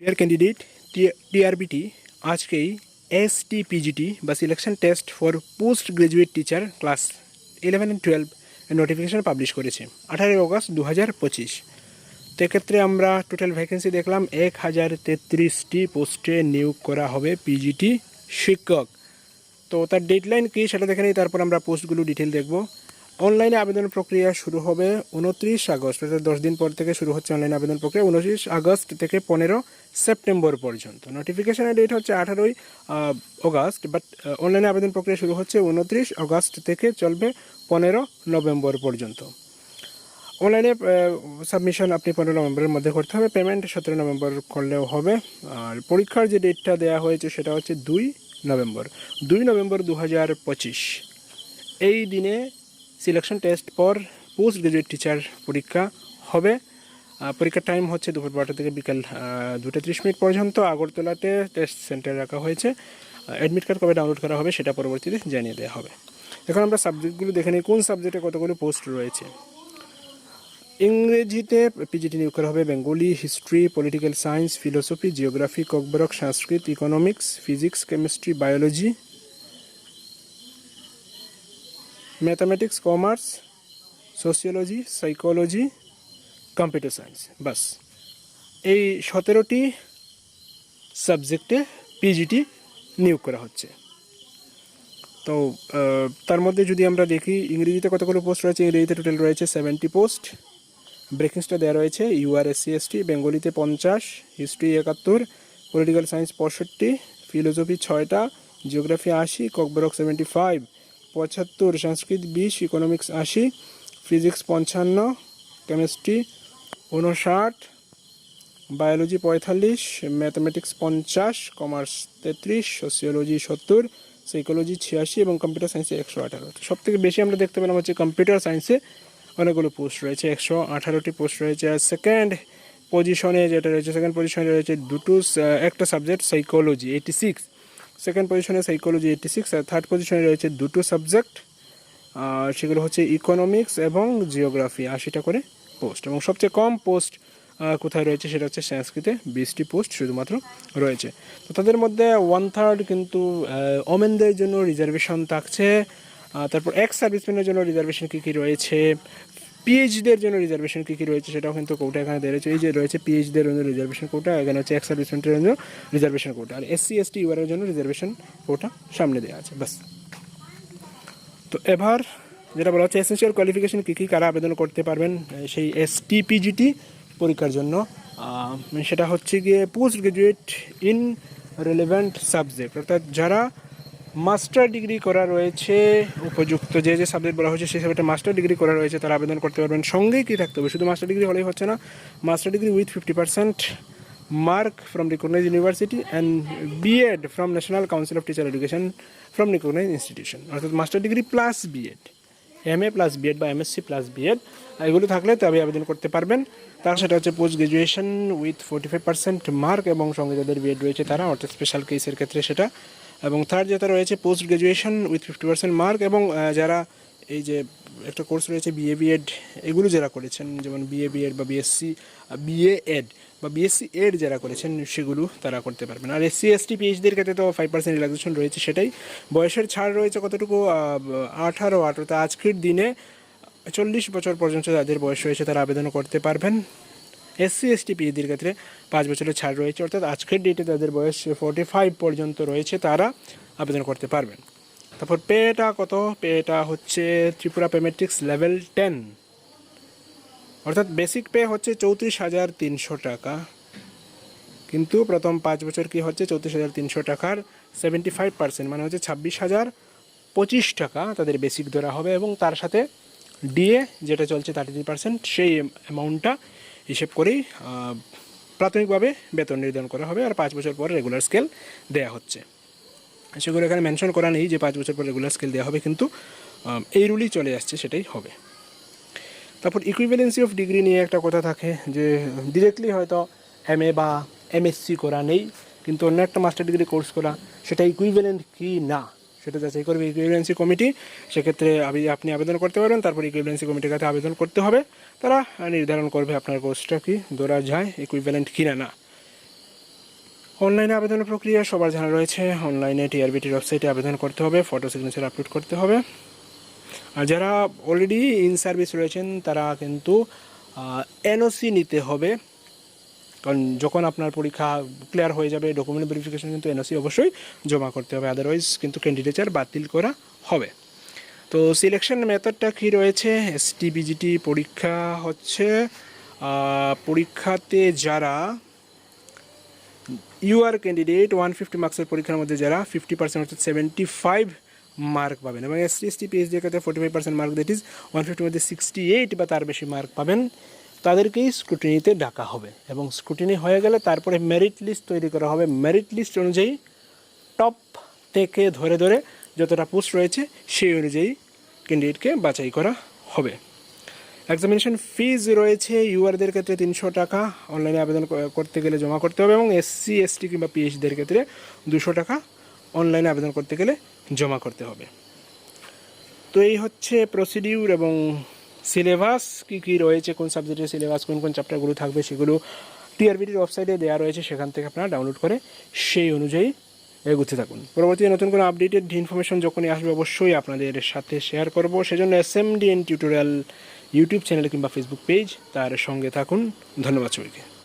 Deer candidate TRBT আজকেই S T PGT বা selection test for post graduate teacher class eleven and twelve notification publish করেছে, আঠারোই August দু হাজার পঁচিশ। তো এক্ষেত্রে আমরা টোটাল ভ্যাকেন্সি দেখলাম এক হাজার তেত্রিশটি পোস্টে নিয়োগ করা হবে পিজিটি শিক্ষক। তো তার ডেডলাইন কী সেটা দেখে নিই, তারপর আমরা পোস্টগুলো ডিটেল দেখব। অনলাইনে আবেদন প্রক্রিয়া শুরু হবে উনত্রিশ আগস্ট, অর্থাৎ দশ দিন পর থেকে শুরু হচ্ছে অনলাইন আবেদন প্রক্রিয়া, উনত্রিশ আগস্ট থেকে পনেরো সেপ্টেম্বর পর্যন্ত। নোটিফিকেশনের ডেট হচ্ছে আঠারোই অগাস্ট বাট অনলাইনে আবেদন প্রক্রিয়া শুরু হচ্ছে উনত্রিশ আগস্ট থেকে চলবে পনেরো নভেম্বর পর্যন্ত। অনলাইনে সাবমিশন আপনি পনেরো নভেম্বরের মধ্যে করতে হবে পেমেন্ট সতেরো নভেম্বর করলেও হবে। আর পরীক্ষার যে ডেটটা দেওয়া হয়েছে সেটা হচ্ছে দুই নভেম্বর। দুই নভেম্বর দু হাজার পঁচিশ। এই দিনে সিলেকশন টেস্ট পর পোস্ট গ্রাজুয়েট টিচার পরীক্ষা হবে। পরীক্ষার টাইম হচ্ছে দুপুর বারোটা থেকে বিকাল দুটো ত্রিশ মিনিট পর্যন্ত। আগরতলাতে টেস্ট সেন্টার রাখা হয়েছে। অ্যাডমিট কার্ড কবে ডাউনলোড করা হবে সেটা পরবর্তীতে জানিয়ে দেওয়া হবে। এখন আমরা সাবজেক্টগুলো দেখে নিই, কোন সাবজেক্টে কতগুলো পোস্ট রয়েছে? ইংরেজিতে পিজিটি নিয়োগ করা হবে, Bengali history political science philosophy geography Kokborok, Sanskrit economics physics chemistry biology mathematics commerce sociology psychology computer science বাস। এই সতেরোটি সাবজেক্টে পিজিটি নিয়োগ করা হচ্ছে। তো তার মধ্যে যদি আমরা দেখি, ইংরেজিতে কতগুলো পোস্ট রয়েছে? ইংরেজিতে টোটাল রয়েছে সেভেন্টি পোস্ট ব্রেকিংসটা দেওয়া রয়েছে ইউআর এসসি এসটি বেঙ্গলিতে পঞ্চাশ হিস্ট্রি একাত্তর পলিটিক্যাল সায়েন্স পঁয়ষট্টি ফিলোসফি ছয়টা জিওগ্রাফি আশি ককবরক সেভেন্টি ফাইভ পঁচাত্তর, সংস্কৃত বিশ ইকোনমিক্স আশি ফিজিক্স পঞ্চান্ন কেমিস্ট্রি উনষাট বায়োলজি পঁয়তাল্লিশ ম্যাথামেটিক্স পঞ্চাশ কমার্স তেত্রিশ সোসিওলজি সত্তর সাইকোলজি ছিয়াশি এবং কম্পিউটার সায়েন্সে একশো আঠারো। সব থেকে বেশি আমরা দেখতে পেলাম হচ্ছে কম্পিউটার সায়েন্সে অনেকগুলো পোস্ট রয়েছে, একশো আঠারোটি পোস্ট রয়েছে। আর সেকেন্ড পজিশনে যেটা রয়েছে সেকেন্ড পজিশনে রয়েছে দুটো একটা subject psychology eighty six second পজিশনে সাইকোলজি এইটি সিক্স আর থার্ড পজিশনে রয়েছে দুটো সাবজেক্ট সেগুলো হচ্ছে ইকোনমিক্স এবং জিওগ্রাফি আশিটা করে পোস্ট এবং সবচেয়ে কম পোস্ট কোথায় রয়েছে সেটা হচ্ছে সংস্কৃতে বিশটি পোস্ট শুধুমাত্র রয়েছে। তো তাদের মধ্যে ওয়ান থার্ড কিন্তু ওমেনদের জন্য রিজার্ভেশন থাকছে তারপর এক্স সার্ভিসম্যানের জন্য রিজার্ভেশন কী কী রয়েছে পিএইচদের জন্য রিজার্ভেশন কী কী রয়েছে সেটাও কিন্তু কোটা এখানে দেওয়া রয়েছে। এই যে রয়েছে পিএইচদের জন্য রিজার্ভেশন কোটা এখানে হচ্ছে এক্স সার্ভিসম্যানের জন্য রিজার্ভেশন কোটা আর এসসি এসটি ইউআরের জন্য রিজার্ভেশন কোটা সামনে দেওয়া আছে বাস তো এবার যেটা বলা হচ্ছে এসেন্সিয়াল কোয়ালিফিকেশন কী কী, কারা আবেদন করতে পারবেন সেই এস টিপিজিটি পরীক্ষার জন্য। সেটা হচ্ছে গিয়ে post graduate in relevant subject অর্থাৎ যারা মাস্টার ডিগ্রি করা রয়েছে, উপযুক্ত যে যে সাবজেক্ট বলা হয়েছে, সেই সাবজেক্টে মাস্টার ডিগ্রি করা রয়েছে, তারা আবেদন করতে পারবেন। সঙ্গেই কী থাকতে হবে? শুধু মাস্টার ডিগ্রি হলেই হচ্ছে না, master degree with fifty percent mark from recognized university and BEd from national council of teacher education from recognized institution অর্থাৎ master degree plus BEd M A plus BEd বা এমএসসি প্লাস বিএড এগুলো থাকলে তবে আবেদন করতে পারবেন। তার সেটা হচ্ছে post graduation with forty five percent mark এবং সঙ্গে যাদের বিএড রয়েছে তারা, অর্থাৎ স্পেশাল কেসের ক্ষেত্রে সেটা এবং থার্ড যেটা রয়েছে post graduation with fifty percent mark এবং যারা এই যে একটা কোর্স রয়েছে বিএ বিএড এগুলো যারা করেছেন, যেমন বিএ বিএড বা বিএসসি বিএ এড বা বিএসসি এড যারা করেছেন, সেগুলো তারা করতে পারবেন। আর এসসি এসটি পিএইচডির ক্ষেত্রে তো ফাইভ পার্সেন্ট রিল্যাক্সেশন রয়েছে সেটাই। বয়সের ছাড় রয়েছে কতটুকু? আঠারো আঠারো। তা আজকের দিনে চল্লিশ বছর পর্যন্ত যাদের বয়স রয়েছে, তারা আবেদন করতে পারবেন। এসসি এসটি পিএইচডির ক্ষেত্রে পাঁচ বছরের ছাড় রয়েছে, অর্থাৎ আজকের ডেটে তাদের বয়স ফোর্টি ফাইভ পর্যন্ত রয়েছে, তারা আবেদন করতে পারবেন। তারপর পেটা কত? পেটা হচ্ছে Tripura pay matrix level ten অর্থাৎ বেসিক পে হচ্ছে চৌত্রিশ হাজার তিনশো টাকা। কিন্তু প্রথম পাঁচ বছর কি হচ্ছে? চৌত্রিশ হাজার তিনশো টাকার সেভেন্টি ফাইভ পার্সেন্ট মানে হচ্ছে ছাব্বিশ হাজার পঁচিশ টাকা তাদের বেসিক ধরা হবে এবং তার সাথে ডিএ যেটা চলছে থার্টি থ্রি পার্সেন্ট সেই অ্যামাউন্টটা হিসেব করেই প্রাথমিকভাবে বেতন নির্ধারণ করা হবে আর পাঁচ বছর পর রেগুলার স্কেল দেওয়া হচ্ছে। সেগুলো এখানে মেনশন করা নেই যে পাঁচ বছর পর রেগুলার স্কেল দেওয়া হবে, কিন্তু এই রুলই চলে আসছে, সেটাই হবে। তারপর ইকুইভ্যালেন্সি অফ ডিগ্রি নিয়ে একটা কথা থাকে যে ডিরেক্টলি হয়তো এম এ বা এমএসসি করা নেই, কিন্তু অন্য একটা মাস্টার ডিগ্রি কোর্স করা, সেটা ইকুইভ্যালেন্ট কি না? সেটা যাচাই করবে ইকুইভ্যালেন্সি কমিটি সেক্ষেত্রে আপনি আবেদন করতে পারবেন, তারপর ইকুইভ্যালেন্সি কমিটির কাছে আবেদন করতে হবে। তারা নির্ধারণ করবে আপনার কোর্সটা কি ধরা যায় ইকুইভ্যালেন্ট কি না। না অনলাইনে আবেদনের প্রক্রিয়া সবার জানা রয়েছে। অনলাইনে টিআরবিটির ওয়েবসাইটে আবেদন করতে হবে ফটো সিগনেচার আপলোড করতে হবে। আর যারা অলরেডি ইন সার্ভিস রয়েছেন, তারা কিন্তু এনওসি নিতে হবে। কারণ যখন আপনার পরীক্ষা ক্লিয়ার হয়ে যাবে ডকুমেন্ট ভেরিফিকেশন কিন্তু এনওসি অবশ্যই জমা করতে হবে আদারওয়াইজ কিন্তু ক্যান্ডিডেচার বাতিল করা হবে। তো সিলেকশন মেথডটা কী রয়েছে? এসটি বিজিটি পরীক্ষা হচ্ছে পরীক্ষাতে যারা ইউআর ক্যান্ডিডেট ওয়ান ফিফটি মার্কসের পরীক্ষার মধ্যে যারা ফিফটি পার্সেন্ট অর্থাৎ সেভেন্টি ফাইভ মার্ক পাবেন এবং এস টি এস টি পিএইচডির ক্ষেত্রে forty five percent mark that is one ফিফটির মধ্যে সিক্সটি এইট বা তার বেশি মার্ক পাবেন। তাদেরকেই স্ক্রুটিনিতে ডাকা হবে এবং স্ক্রুটিনি হয়ে গেলে তারপরে মেরিট লিস্ট তৈরি করা হবে। মেরিট লিস্ট অনুযায়ী টপ থেকে ধরে ধরে যতটা পোস্ট রয়েছে, সেই অনুযায়ী ক্যান্ডিডেটকে বাছাই করা হবে। এক্সামিনেশন ফিজ রয়েছে ইউআরদের ক্ষেত্রে তিনশো টাকা অনলাইনে আবেদন করতে গেলে জমা করতে হবে এবং এসসি এসটি কিংবা পিএইচদের ক্ষেত্রে দুশো টাকা অনলাইনে আবেদন করতে গেলে জমা করতে হবে। তো এই হচ্ছে প্রসিডিউর এবং সিলেবাস কী কী রয়েছে, কোন সাবজেক্টের সিলেবাস, কোন কোন চ্যাপ্টারগুলো থাকবে সেগুলো টিআরবিটির ওয়েবসাইটে দেওয়া রয়েছে, সেখান থেকে আপনারা ডাউনলোড করে সেই অনুযায়ী এগুতে থাকুন। পরবর্তীতে নতুন কোনো আপডেটেড ইনফরমেশন যখনই আসবে, অবশ্যই আপনাদের সাথে শেয়ার করব। সেজন্য S M D N tutorial YouTube channel কিংবা ফেসবুক পেজ তার সঙ্গে থাকুন। ধন্যবাদ সবাইকে।